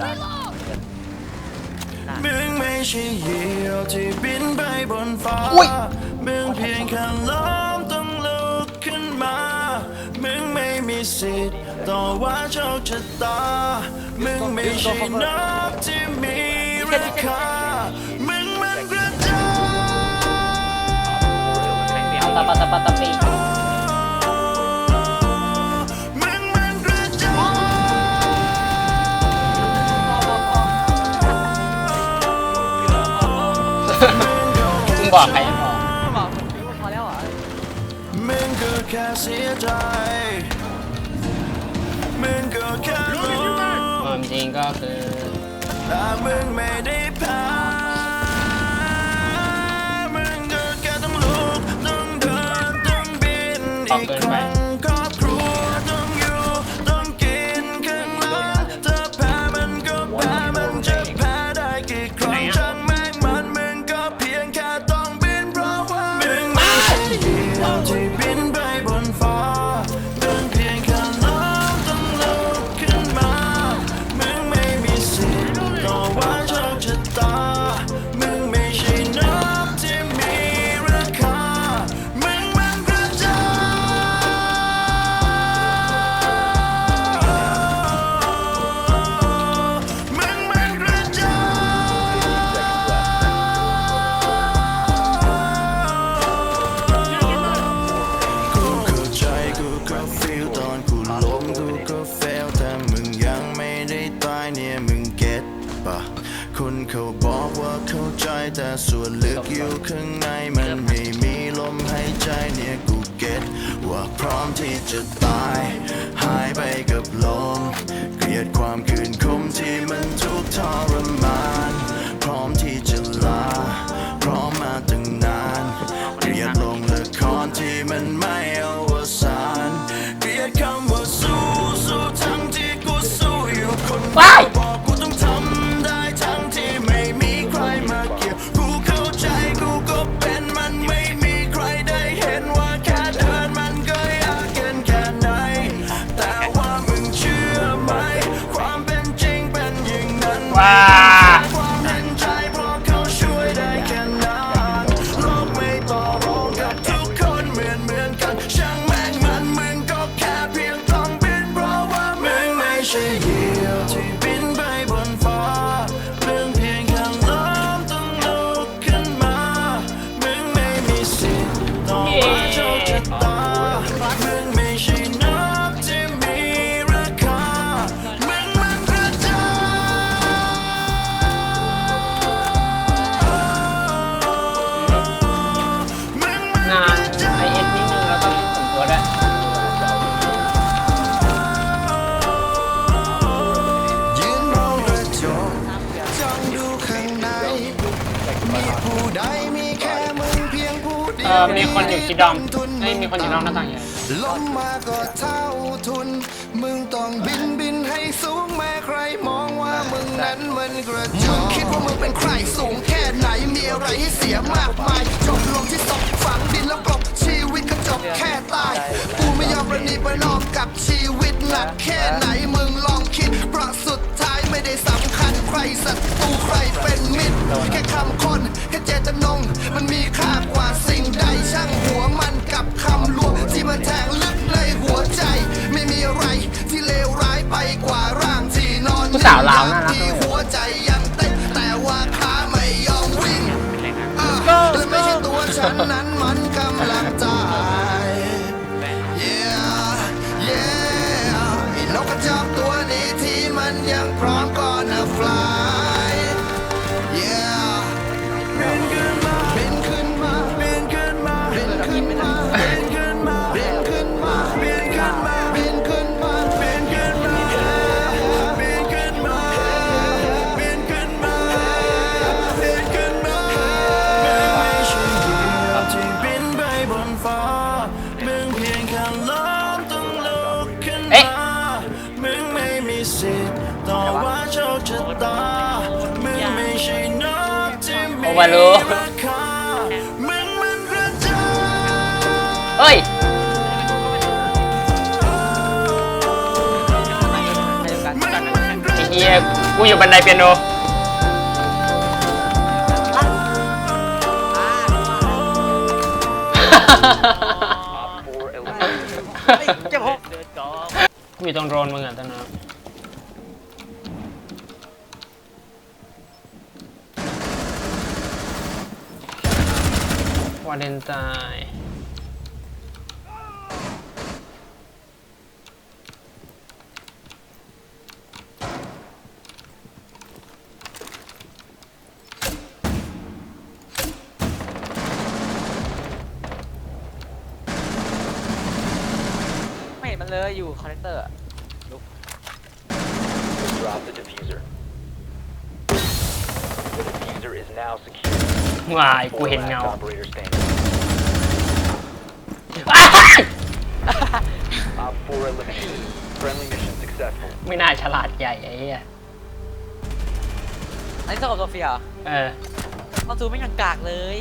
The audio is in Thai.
ตายมึงไม่ใช่เหยี่ยวที่บินไปบนฟ้าอุ๊ยมึงเพียงแค่ล้มต้องลุกขึ้นมา มึงไม่มีสิทธิ์ต่อว่าโชคชะตา มึงไม่ใช่นกที่มีราคา มึงมันกระจอกเอาตาปาตาปาตาปี บอกใครยังบอกพอแล้วเหรอมึงก็แค่เสียใจมึงก็แค่รู้ความจริงก็คือแต่มึงไม่ได้แพ้มึงก็แค่ต้องลุกต้องเดินต้องบินอีกครั้ง ที่จะตาย หายไปกับลม เกลียดความคืนคมที่มันทุกทรมาน พร้อมที่จะลา พร้อมมาตั้งนาน เกลียดลงละครที่มันไม่อวสาน เกลียดคำว่าสู้สู้ทั้งที่กูสู้อยู่คนเดีย 哇 ออมีคนอยู่ที่ดอมเฮ้ยมีคนอยู่นอกหน้าต่างอยู่ล้มมาก็เท่าทุน มึงต้องบินบินให้สูงแม้ใครมองว่ามึงนั้นมันกระจอกมึงคิดว่ามึงเป็นใครสูงแค่ไหนมีอะไรให้เสียมากมายจบลงที่ศพฝังดินแล้วกลบชีวิตก็จบแค่ตายกูไม่ยอมประนีประนอมกับชีวิตหนักแค่ไหนมึงลองคิดเพราะสุดท้ายไม่ได้สำคัญใครศัตรูใครเป็นมิตรแค่คำคนแค่เจตจำนงมันมีค่า ผู้สาวลาวน่ารักที่หัวใจยังเต้นแต่ว่าขาไม่ยอมวิ่งอะและไม่ใช่ตัวฉันนั้นมันกำลังตาย Yeah yeah ไอ้นกกระจอกตัวนี้ที่มันยังพร้อม โอวาลูเฮ้ยไอ้เฮียกูอยู่บันไดเปียโนกูอยู่ตรงโดรนมึงอะตอนนั้นาเลนไทน์ไม่เห็นมันเลยอยู่คอนเนคเตอร์ Drop the diffuser. The diffuser is now secure. วาย กู Four เห็น last เงา operator standing. อ้าย Op 4 eliminated. Friendly mission successful. ไม่น่าฉลาดใหญ่ไอ้เหี้ยอันนี้เท่ากับโซเฟียเหรอเออ คอนซูไม่ยังกากเลย